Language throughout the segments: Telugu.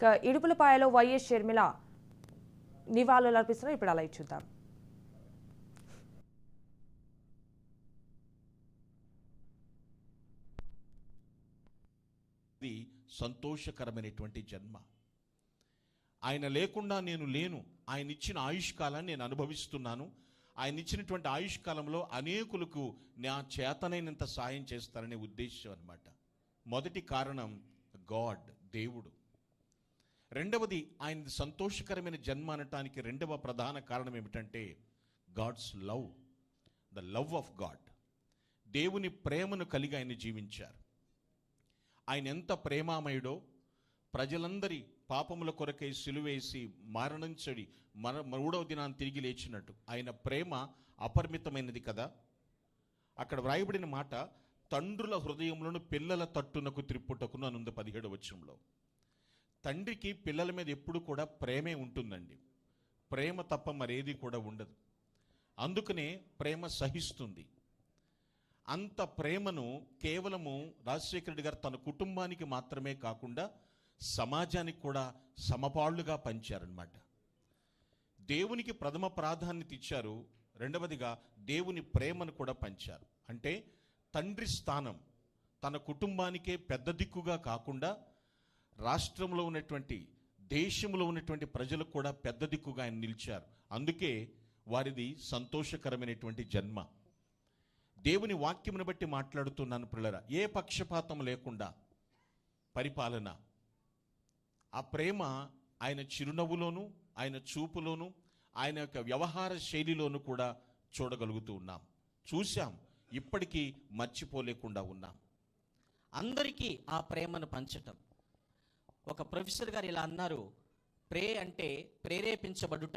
ఇక ఇడుపులపాయలో వైఎస్ షర్మిల నివాళులు అర్పిస్తున్నారు ఇప్పుడు అలా ఇచ్చుద్దాం ఇది సంతోషకరమైనటువంటి జన్మ. ఆయన లేకుండా నేను లేను. ఆయన ఇచ్చిన ఆయుష్కాలాన్ని నేను అనుభవిస్తున్నాను. ఆయన ఇచ్చినటువంటి ఆయుష్కాలంలో అనేకులకు నా చేతనైనంత సాయం చేస్తారనే ఉద్దేశం అనమాట మొదటి కారణం గాడ్ దేవుడు. రెండవది ఆయన సంతోషకరమైన జన్మ అనటానికి రెండవ ప్రధాన కారణం ఏమిటంటే God's love the love of God. దేవుని ప్రేమను కలిగి ఆయన జీవించారు. ఆయన ఎంత ప్రేమామయుడో ప్రజలందరి పాపముల కొరకై సిలువేసి మరణించడి మర మూడవ దినాన్ని తిరిగి లేచినట్టు. ఆయన ప్రేమ అపరిమితమైనది కదా? అక్కడ వ్రాయబడిన మాట తండ్రుల హృదయములను పిల్లల తట్టునకు త్రిప్పుటకును అనుంది పదిహేడు వచనంలో. తండ్రికి పిల్లల మీద ఎప్పుడు కూడా ప్రేమే ఉంటుందండి. ప్రేమ తప్ప మరేది కూడా ఉండదు. అందుకనే ప్రేమ సహిస్తుంది. అంత ప్రేమను కేవలము రాజశేఖర రెడ్డి గారు తన కుటుంబానికి మాత్రమే కాకుండా సమాజానికి కూడా సమపాళ్ళుగా పంచారనమాట దేవునికి ప్రథమ ప్రాధాన్యత ఇచ్చారు. రెండవదిగా దేవుని ప్రేమను కూడా పంచారు. అంటే తండ్రి స్థానం తన కుటుంబానికే పెద్ద దిక్కుగా కాకుండా రాష్ట్రంలో ఉన్నటువంటి దేశంలో ఉన్నటువంటి ప్రజలకు కూడా పెద్ద దిక్కుగా ఆయన నిలిచారు. అందుకే వారిది సంతోషకరమైనటువంటి జన్మ. దేవుని వాక్యమును బట్టి మాట్లాడుతున్నాను పిల్లరా ఏ పక్షపాతం లేకుండా పరిపాలన. ఆ ప్రేమ ఆయన చిరునవ్వులోను ఆయన చూపులోను ఆయన యొక్క వ్యవహార శైలిలోను కూడా చూడగలుగుతూ ఉన్నాం. చూశాం ఇప్పటికీ మర్చిపోలేకుండా ఉన్నాం. అందరికీ ఆ ప్రేమను పంచటం. ఒక ప్రొఫెసర్ గారు ఇలా అన్నారు ప్రే అంటే ప్రేరేపించబడుట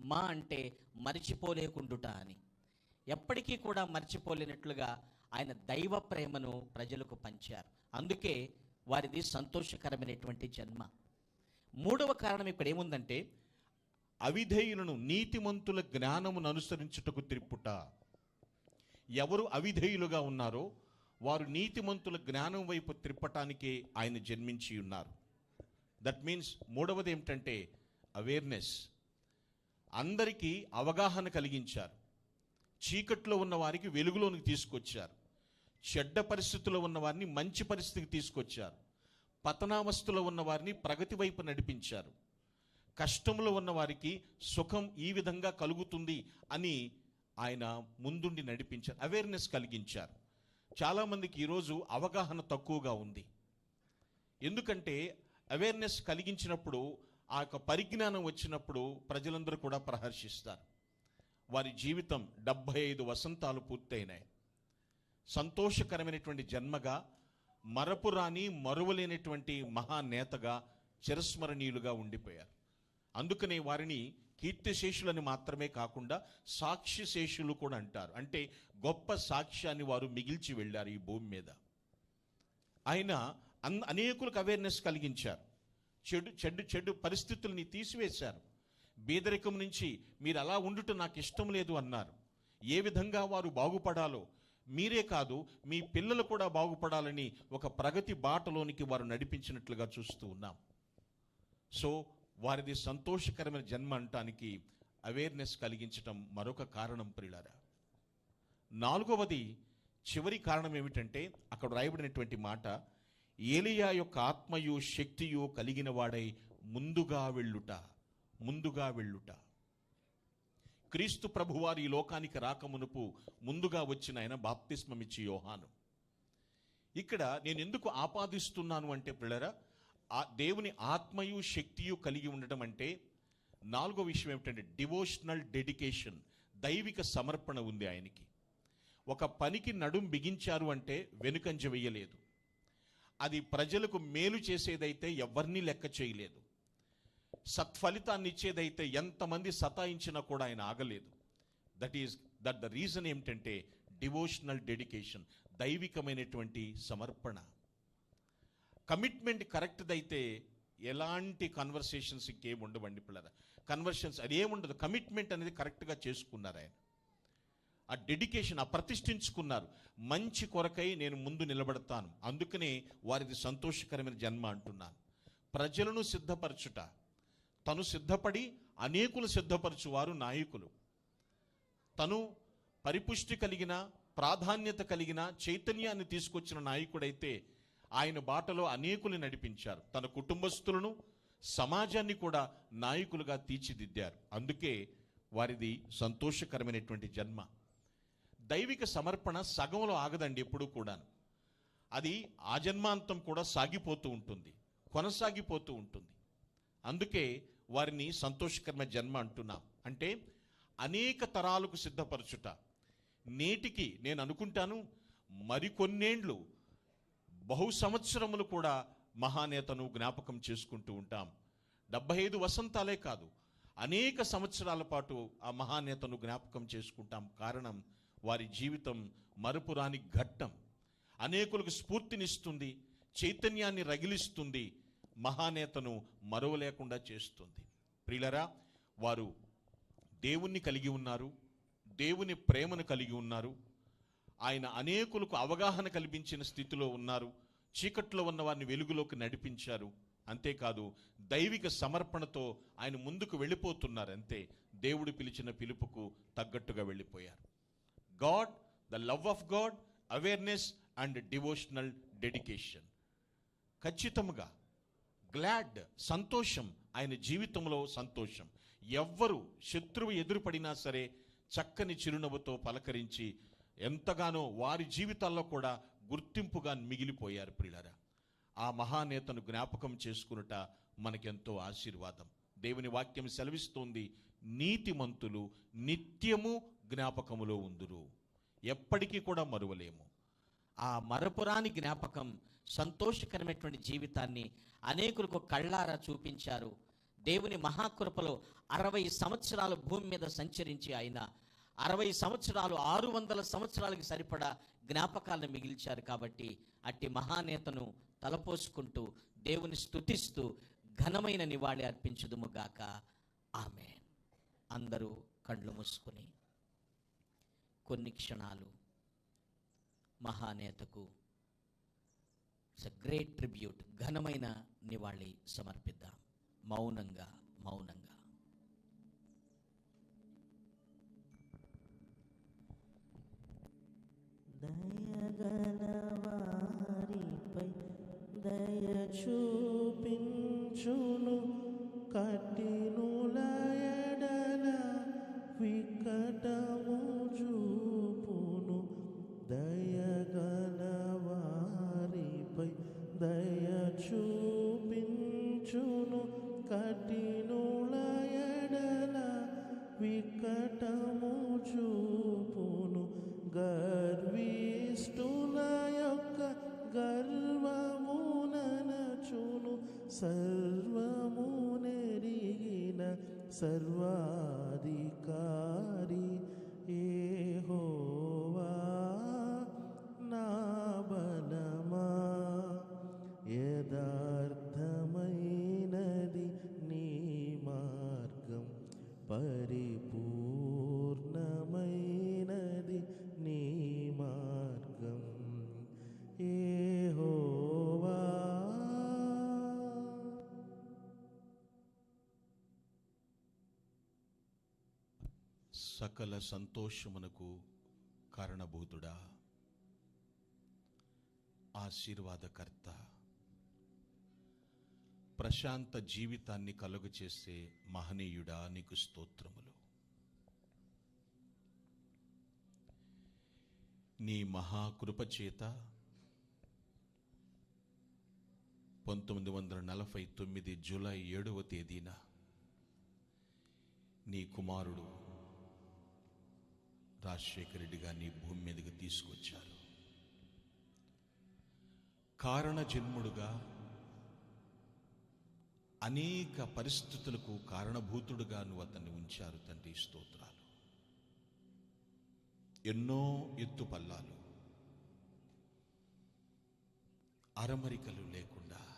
మా అంటే మరిచిపోలేకుండుట అని. ఎప్పటికీ కూడా మర్చిపోలేనట్లుగా ఆయన దైవ ప్రేమను ప్రజలకు పంచారు. అందుకే వారిది సంతోషకరమైనటువంటి జన్మ. మూడవ కారణం ఇక్కడ ఏముందంటే అవిధేయులను నీతిమంతుల జ్ఞానమును అనుసరించుటకు త్రిప్పుట ఎవరు అవిధేయులుగా ఉన్నారో వారు నీతిమంతుల జ్ఞానం వైపు త్రిప్పటానికే ఆయన జన్మించి ఉన్నారు. దట్ మీన్స్ మూడవది ఏమిటంటే అవేర్నెస్ అందరికీ అవగాహన కలిగించారు. చీకట్లో ఉన్న వారికి వెలుగులోనికి తీసుకొచ్చారు. చెడ్డ పరిస్థితుల్లో ఉన్న వారిని మంచి పరిస్థితికి తీసుకొచ్చారు. పతనావస్థలో ఉన్న వారిని ప్రగతి వైపు నడిపించారు. కష్టంలో ఉన్న వారికి సుఖం ఈ విధంగా కలుగుతుంది అని ఆయన ముందుండి నడిపించారు. అవేర్నెస్ కలిగించారు. చాలామందికి ఈరోజు అవగాహన తక్కువగా ఉంది. ఎందుకంటే అవేర్నెస్ కలిగించినప్పుడు ఆ యొక్క పరిజ్ఞానం వచ్చినప్పుడు ప్రజలందరూ కూడా ప్రహర్షిస్తారు. వారి జీవితం డెబ్భై ఐదు వసంతాలు పూర్తయినాయి. సంతోషకరమైనటువంటి జన్మగా మరపురాని మరువలేనటువంటి మహానేతగా చిరస్మరణీయులుగా ఉండిపోయారు. అందుకనే వారిని కీర్తిశేషులని మాత్రమే కాకుండా సాక్షిశేషులు కూడా అంటారు. అంటే గొప్ప సాక్ష్యాన్ని వారు మిగిల్చి వెళ్ళారు ఈ భూమి మీద. ఆయన అన్ అనేకులకు అవేర్నెస్ కలిగించారు. చెడు చెడు చెడు పరిస్థితుల్ని తీసివేశారు. బీదరికం నుంచి మీరు అలా ఉండుట నాకు ఇష్టం లేదు అన్నారు. ఏ విధంగా వారు బాగుపడాలో మీరే కాదు మీ పిల్లలు కూడా బాగుపడాలని ఒక ప్రగతి బాటలోనికి వారు నడిపించినట్లుగా చూస్తూ ఉన్నాం. సో వారిది సంతోషకరమైన జన్మ అంటానికి అవేర్నెస్ కలిగించటం మరొక కారణం ప్రియులారా. నాలుగవది చివరి కారణం ఏమిటంటే అక్కడ రాయబడినటువంటి మాట ఏలియా యొక్క ఆత్మయు శక్తియు కలిగిన వాడై ముందుగా వెళ్ళుట ముందుగా వెళ్ళుట. క్రీస్తు ప్రభువారి ఈ లోకానికి రాకమునుపు ముందుగా వచ్చిన ఆయన బాప్తిస్మమిచ్చి యోహాను. ఇక్కడ నేను ఎందుకు ఆపాదిస్తున్నాను అంటే పిల్లరా ఆ దేవుని ఆత్మయు శక్తియు కలిగి ఉండటం అంటే నాలుగో విషయం ఏమిటంటే డివోషనల్ డెడికేషన్ దైవిక సమర్పణ ఉంది ఆయనకి. ఒక పనికి నడుం బిగించారు అంటే వెనుకంజ వేయలేదు. అది ప్రజలకు మేలు చేసేదైతే ఎవరిని లెక్క చేయలేదు. సత్ఫలితాన్ని ఇచ్చేదైతే ఎంతమంది సతాయించినా కూడా ఆయన ఆగలేదు. That is that the reason ఏమిటంటే డివోషనల్ డెడికేషన్ దైవికమైనటువంటి సమర్పణ. కమిట్మెంట్ కరెక్ట్ది అయితే ఎలాంటి కన్వర్సేషన్స్ ఇంకేం ఉండవండి పిల్లల కన్వర్షన్స్ అది ఏముండదు. కమిట్మెంట్ అనేది కరెక్ట్గా చేసుకున్నారు ఆయన. ఆ డెడికేషన్ ఆ ప్రతిష్ఠించుకున్నారు. మంచి కొరకై నేను ముందు నిలబడతాను. అందుకనే వారిది సంతోషకరమైన జన్మ అంటున్నాను. ప్రజలను సిద్ధపరచుట. తను సిద్ధపడి అనేకులు సిద్ధపరచువారు నాయకులు. తను పరిపుష్టి కలిగిన ప్రాధాన్యత కలిగిన చైతన్యాన్ని తీసుకొచ్చిన నాయకుడైతే ఆయన బాటలో అనేకులు నడిపించారు. తన కుటుంబస్తులను సమాజాన్ని కూడా నాయకులుగా తీర్చిదిద్దారు. అందుకే వారిది సంతోషకరమైనటువంటి జన్మ. దైవిక సమర్పణ సగంలో ఆగదండి ఎప్పుడూ కూడాను. అది ఆ జన్మాంతం కూడా సాగిపోతూ ఉంటుంది కొనసాగిపోతూ ఉంటుంది. అందుకే వారిని సంతోషకరమైన జన్మ అంటున్నాం. అంటే అనేక తరాలకు సిద్ధపరచుట. నేటికి నేను అనుకుంటాను మరికొన్నేండ్లు బహు సంవత్సరములు కూడా మహానేతను జ్ఞాపకం చేసుకుంటూ ఉంటాం. డెబ్బై ఐదు వసంతాలే కాదు అనేక సంవత్సరాల పాటు ఆ మహానేతను జ్ఞాపకం చేసుకుంటాం. కారణం వారి జీవితం మరుపురాని ఘట్టం. అనేకులకు స్ఫూర్తినిస్తుంది చైతన్యాన్ని రగిలిస్తుంది మహానేతను మరవలేకుండా చేస్తుంది. ప్రియులరా వారు దేవుణ్ణి కలిగి ఉన్నారు దేవుని ప్రేమను కలిగి ఉన్నారు ఆయన అనేకులకు అవగాహన కల్పించిన స్థితిలో ఉన్నారు చీకట్లో ఉన్న వారిని వెలుగులోకి నడిపించారు. అంతేకాదు దైవిక సమర్పణతో ఆయన ముందుకు వెళ్ళిపోతున్నారు. అంతే దేవుడు పిలిచిన పిలుపుకు తగ్గట్టుగా వెళ్ళిపోయారు. God the love of God awareness and devotional dedication ఖచ్చితముగా గ్లాడ్ సంతోషం ఆయన జీవితంలో సంతోషం. ఎవ్వరు శత్రువు ఎదురుపడినా సరే చక్కని చిరునవ్వుతో పలకరించి ఎంతగానో వారి జీవితాల్లో కూడా గుర్తింపుగా మిగిలిపోయారు ప్రియులరా. ఆ మహానేతను జ్ఞాపకం చేసుకునుట మనకెంతో ఆశీర్వాదం. దేవుని వాక్యం సెలవిస్తోంది నీతిమంతులు నిత్యము జ్ఞాపకములో ఉందురు. ఎప్పటికీ కూడా మరువలేము. ఆ మరపురాని జ్ఞాపకం సంతోషకరమైనటువంటి జీవితాన్ని అనేకులకు కళ్ళారా చూపించారు. దేవుని మహాకృపలో అరవై సంవత్సరాలు భూమి మీద సంచరించి ఆయన అరవై సంవత్సరాలు ఆరు వందల సంవత్సరాలకి సరిపడా జ్ఞాపకాలను మిగిల్చారు కాబట్టి అట్టి మహానేతను తలపోసుకుంటూ దేవుని స్తుతిస్తూ ఘనమైన నివాళి అర్పించుదుము గాక. ఆమె అందరూ కళ్ళు మూసుకుని కొన్ని క్షణాలు మహానేతకు ఇట్స్ అ గ్రేట్ ట్రిబ్యూట్ ఘనమైన నివాళి సమర్పిద్దాం. మౌనంగా మౌనంగా. దయగలవారిపై దయ చూపించును కఠినుల గర్వముననచును సర్వము నెరిగిన సర్వాధికారి నా బలమా యథార్థమైనది నీ మార్గం పరి సకల సంతోషమునకు కారణభూతుడా. ఆశీర్వాదకర్త. ప్రశాంత జీవితాన్ని కలుగు చేసే మహనీయుడా నీకు స్తోత్రములు. నీ మహాకృపచేత పంతొమ్మిది వందల నలభై తొమ్మిది జూలై ఏడవ తేదీన నీ కుమారుడు రాజశేఖర రెడ్డి గారిని భూమి మీదకి తీసుకొచ్చారు. కారణ జన్ముడుగా అనేక పరిస్థితులకు కారణభూతుడుగా నువ్వు అతన్ని ఉంచారు తండ్రి స్తోత్రాలు. ఎన్నో ఎత్తు పల్లాలు అరమరికలు లేకుండా